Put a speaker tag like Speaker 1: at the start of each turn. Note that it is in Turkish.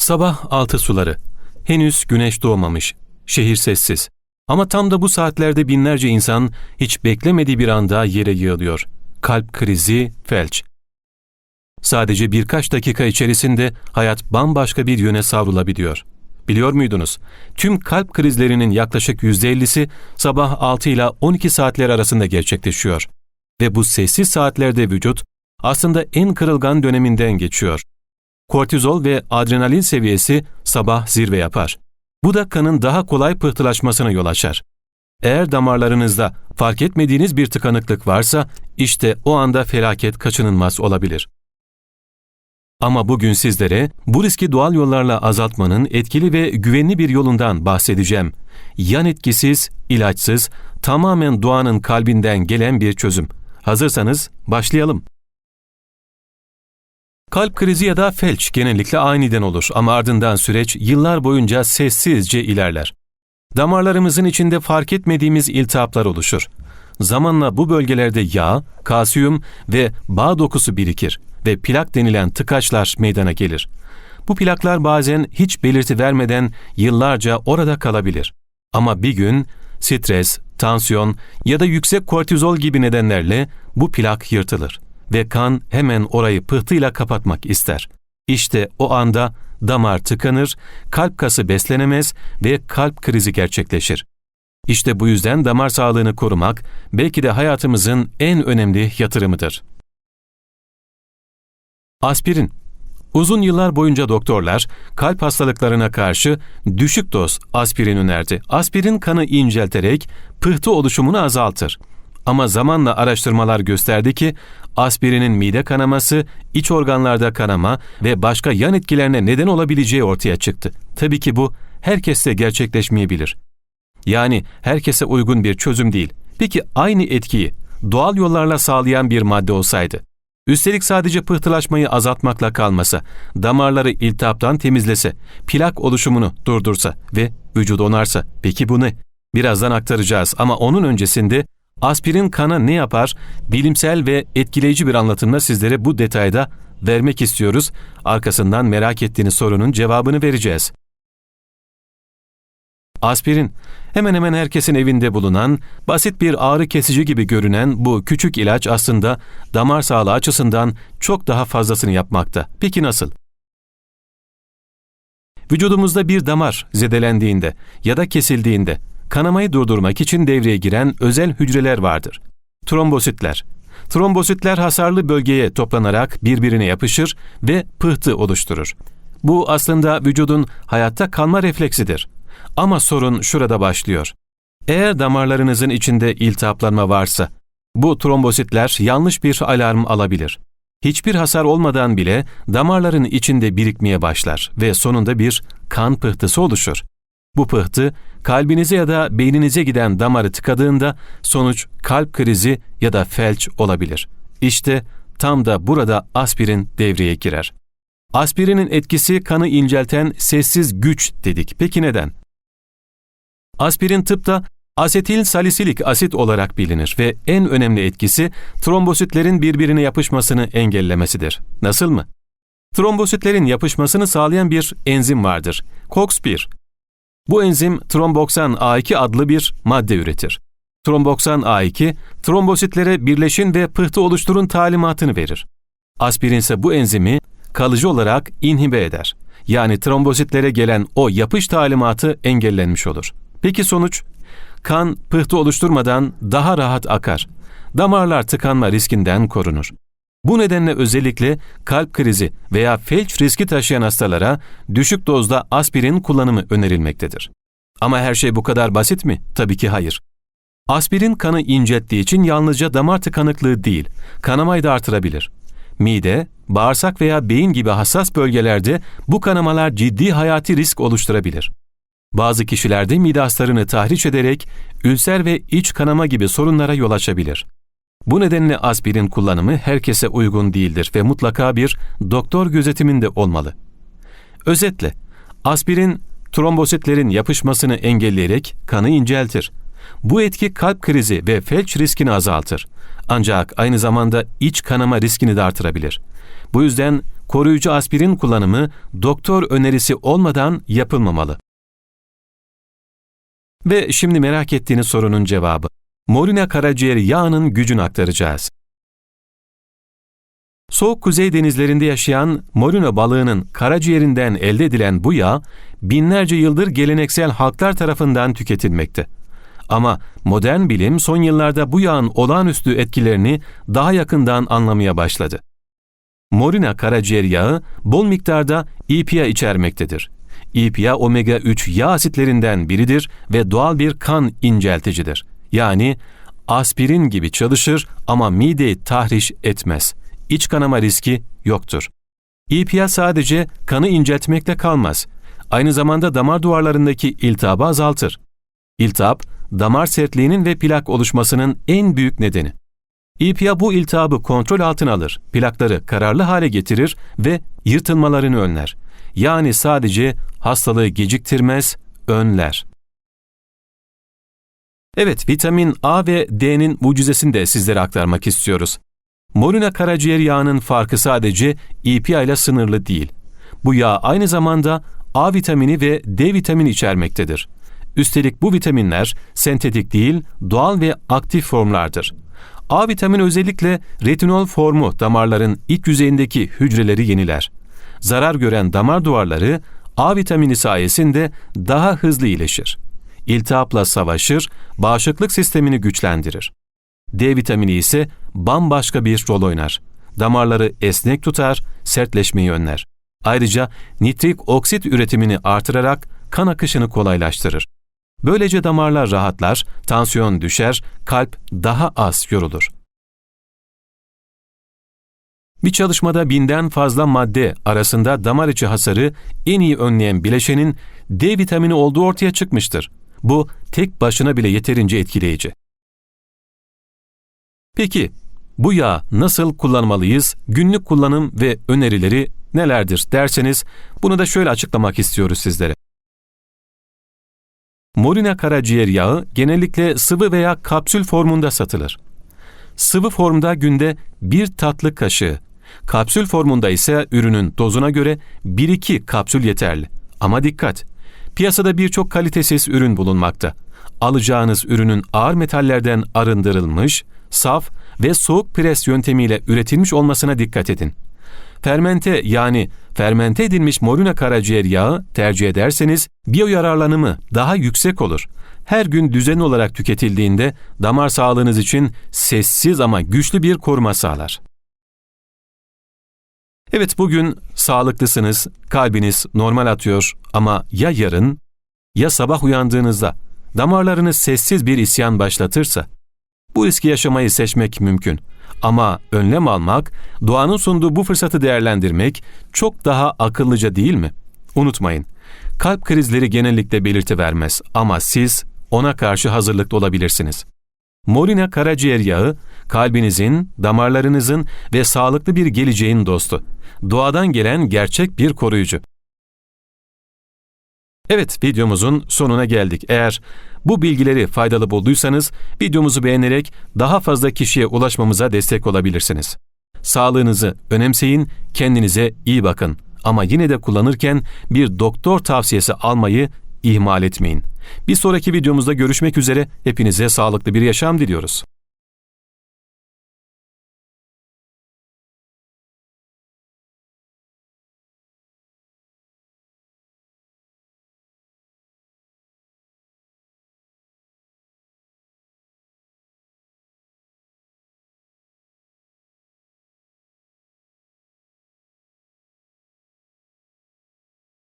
Speaker 1: Sabah altı suları. Henüz güneş doğmamış. Şehir sessiz. Ama tam da bu saatlerde binlerce insan hiç beklemediği bir anda yere yığılıyor. Kalp krizi, felç. Sadece birkaç dakika içerisinde hayat bambaşka bir yöne savrulabiliyor. Biliyor muydunuz? Tüm kalp krizlerinin yaklaşık %50'si sabah 6 ile 12 saatler arasında gerçekleşiyor. Ve bu sessiz saatlerde vücut aslında en kırılgan döneminden geçiyor. Kortizol ve adrenalin seviyesi sabah zirve yapar. Bu da kanın daha kolay pıhtılaşmasına yol açar. Eğer damarlarınızda fark etmediğiniz bir tıkanıklık varsa işte o anda felaket kaçınılmaz olabilir. Ama bugün sizlere bu riski doğal yollarla azaltmanın etkili ve güvenli bir yolundan bahsedeceğim. Yan etkisiz, ilaçsız, tamamen doğanın kalbinden gelen bir çözüm. Hazırsanız başlayalım. Kalp krizi ya da felç genellikle aniden olur ama ardından süreç yıllar boyunca sessizce ilerler. Damarlarımızın içinde fark etmediğimiz iltihaplar oluşur. Zamanla bu bölgelerde yağ, kalsiyum ve bağ dokusu birikir ve plak denilen tıkaçlar meydana gelir. Bu plaklar bazen hiç belirti vermeden yıllarca orada kalabilir. Ama bir gün stres, tansiyon ya da yüksek kortizol gibi nedenlerle bu plak yırtılır ve kan hemen orayı pıhtıyla kapatmak ister. İşte o anda damar tıkanır, kalp kası beslenemez ve kalp krizi gerçekleşir. İşte bu yüzden damar sağlığını korumak belki de hayatımızın en önemli yatırımıdır. Aspirin Uzun yıllar boyunca doktorlar kalp hastalıklarına karşı düşük doz aspirin önerdi. Aspirin kanı incelterek pıhtı oluşumunu azaltır. Ama zamanla araştırmalar gösterdi ki aspirinin mide kanaması, iç organlarda kanama ve başka yan etkilerine neden olabileceği ortaya çıktı. Tabii ki bu herkeste gerçekleşmeyebilir. Yani herkese uygun bir çözüm değil. Peki aynı etkiyi doğal yollarla sağlayan bir madde olsaydı, üstelik sadece pıhtılaşmayı azaltmakla kalmasa, damarları iltihaptan temizlese, plak oluşumunu durdursa ve vücudu onarsa, peki bu ne? Birazdan aktaracağız ama onun öncesinde Aspirin kana ne yapar? Bilimsel ve etkileyici bir anlatımla sizlere bu detayda vermek istiyoruz. Arkasından merak ettiğiniz sorunun cevabını vereceğiz. Aspirin, hemen hemen herkesin evinde bulunan, basit bir ağrı kesici gibi görünen bu küçük ilaç aslında damar sağlığı açısından çok daha fazlasını yapmakta. Peki nasıl? Vücudumuzda bir damar zedelendiğinde ya da kesildiğinde kanamayı durdurmak için devreye giren özel hücreler vardır. Trombositler. Trombositler hasarlı bölgeye toplanarak birbirine yapışır ve pıhtı oluşturur. Bu aslında vücudun hayatta kalma refleksidir. Ama sorun şurada başlıyor. Eğer damarlarınızın içinde iltihaplanma varsa, bu trombositler yanlış bir alarm alabilir. Hiçbir hasar olmadan bile damarların içinde birikmeye başlar ve sonunda bir kan pıhtısı oluşur. Bu pıhtı kalbinize ya da beyninize giden damarı tıkadığında sonuç kalp krizi ya da felç olabilir. İşte tam da burada aspirin devreye girer. Aspirinin etkisi kanı incelten sessiz güç dedik. Peki neden? Aspirin tıpta asetil salisilik asit olarak bilinir ve en önemli etkisi trombositlerin birbirine yapışmasını engellemesidir. Nasıl mı? Trombositlerin yapışmasını sağlayan bir enzim vardır. COX-1. Bu enzim tromboksan A2 adlı bir madde üretir. Tromboksan A2, trombositlere birleşin ve pıhtı oluşturun talimatını verir. Aspirin ise bu enzimi kalıcı olarak inhibe eder. Yani trombositlere gelen o yapış talimatı engellenmiş olur. Peki sonuç? Kan pıhtı oluşturmadan daha rahat akar. Damarlar tıkanma riskinden korunur. Bu nedenle özellikle kalp krizi veya felç riski taşıyan hastalara düşük dozda aspirin kullanımı önerilmektedir. Ama her şey bu kadar basit mi? Tabii ki hayır. Aspirin kanı incelttiği için yalnızca damar tıkanıklığı değil, kanamayı da artırabilir. Mide, bağırsak veya beyin gibi hassas bölgelerde bu kanamalar ciddi hayati risk oluşturabilir. Bazı kişilerde mide haslarını tahriş ederek ülser ve iç kanama gibi sorunlara yol açabilir. Bu nedenle aspirin kullanımı herkese uygun değildir ve mutlaka bir doktor gözetiminde olmalı. Özetle, aspirin trombositlerin yapışmasını engelleyerek kanı inceltir. Bu etki kalp krizi ve felç riskini azaltır. Ancak aynı zamanda iç kanama riskini de artırabilir. Bu yüzden koruyucu aspirin kullanımı doktor önerisi olmadan yapılmamalı. Ve şimdi merak ettiğiniz sorunun cevabı. Morina karaciğer yağının gücünü aktaracağız. Soğuk kuzey denizlerinde yaşayan morina balığının karaciğerinden elde edilen bu yağ, binlerce yıldır geleneksel halklar tarafından tüketilmekte. Ama modern bilim son yıllarda bu yağın olağanüstü etkilerini daha yakından anlamaya başladı. Morina karaciğer yağı bol miktarda EPA içermektedir. EPA omega 3 yağ asitlerinden biridir ve doğal bir kan incelticidir. Yani aspirin gibi çalışır ama mideyi tahriş etmez. İç kanama riski yoktur. EPA sadece kanı inceltmekle kalmaz. Aynı zamanda damar duvarlarındaki iltihabı azaltır. İltihap, damar sertliğinin ve plak oluşmasının en büyük nedeni. EPA bu iltihabı kontrol altına alır, plakları kararlı hale getirir ve yırtılmalarını önler. Yani sadece hastalığı geciktirmez, önler. Evet, vitamin A ve D'nin mucizesini de sizlere aktarmak istiyoruz. Morina karaciğer yağının farkı sadece EPA ile sınırlı değil. Bu yağ aynı zamanda A vitamini ve D vitamini içermektedir. Üstelik bu vitaminler sentetik değil, doğal ve aktif formlardır. A vitamini özellikle retinol formu damarların iç yüzeyindeki hücreleri yeniler. Zarar gören damar duvarları A vitamini sayesinde daha hızlı iyileşir. İltihapla savaşır, bağışıklık sistemini güçlendirir. D vitamini ise bambaşka bir rol oynar. Damarları esnek tutar, sertleşmeyi önler. Ayrıca nitrik oksit üretimini artırarak kan akışını kolaylaştırır. Böylece damarlar rahatlar, tansiyon düşer, kalp daha az yorulur. Bir çalışmada binden fazla madde arasında damar içi hasarı en iyi önleyen bileşenin D vitamini olduğu ortaya çıkmıştır. Bu tek başına bile yeterince etkileyici. Peki bu yağ nasıl kullanmalıyız? Günlük kullanım ve önerileri nelerdir derseniz bunu da şöyle açıklamak istiyoruz sizlere. Morina karaciğer yağı genellikle sıvı veya kapsül formunda satılır. Sıvı formda günde bir tatlı kaşığı, kapsül formunda ise ürünün dozuna göre 1-2 kapsül yeterli. Ama dikkat! Piyasada birçok kalitesiz ürün bulunmakta. Alacağınız ürünün ağır metallerden arındırılmış, saf ve soğuk pres yöntemiyle üretilmiş olmasına dikkat edin. Fermente yani fermente edilmiş moruna karaciğer yağı tercih ederseniz biyoyararlanımı daha yüksek olur. Her gün düzenli olarak tüketildiğinde damar sağlığınız için sessiz ama güçlü bir koruma sağlar. Evet bugün sağlıklısınız, kalbiniz normal atıyor ama ya yarın ya sabah uyandığınızda damarlarınız sessiz bir isyan başlatırsa bu riski yaşamayı seçmek mümkün. Ama önlem almak, doğanın sunduğu bu fırsatı değerlendirmek çok daha akıllıca değil mi? Unutmayın, kalp krizleri genellikle belirti vermez ama siz ona karşı hazırlıklı olabilirsiniz. Morina karaciğer yağı, kalbinizin, damarlarınızın ve sağlıklı bir geleceğin dostu. Doğadan gelen gerçek bir koruyucu. Evet, videomuzun sonuna geldik. Eğer bu bilgileri faydalı bulduysanız videomuzu beğenerek daha fazla kişiye ulaşmamıza destek olabilirsiniz. Sağlığınızı önemseyin, kendinize iyi bakın. Ama yine de kullanırken bir doktor tavsiyesi almayı ihmal etmeyin. Bir sonraki videomuzda görüşmek üzere. Hepinize sağlıklı bir yaşam diliyoruz.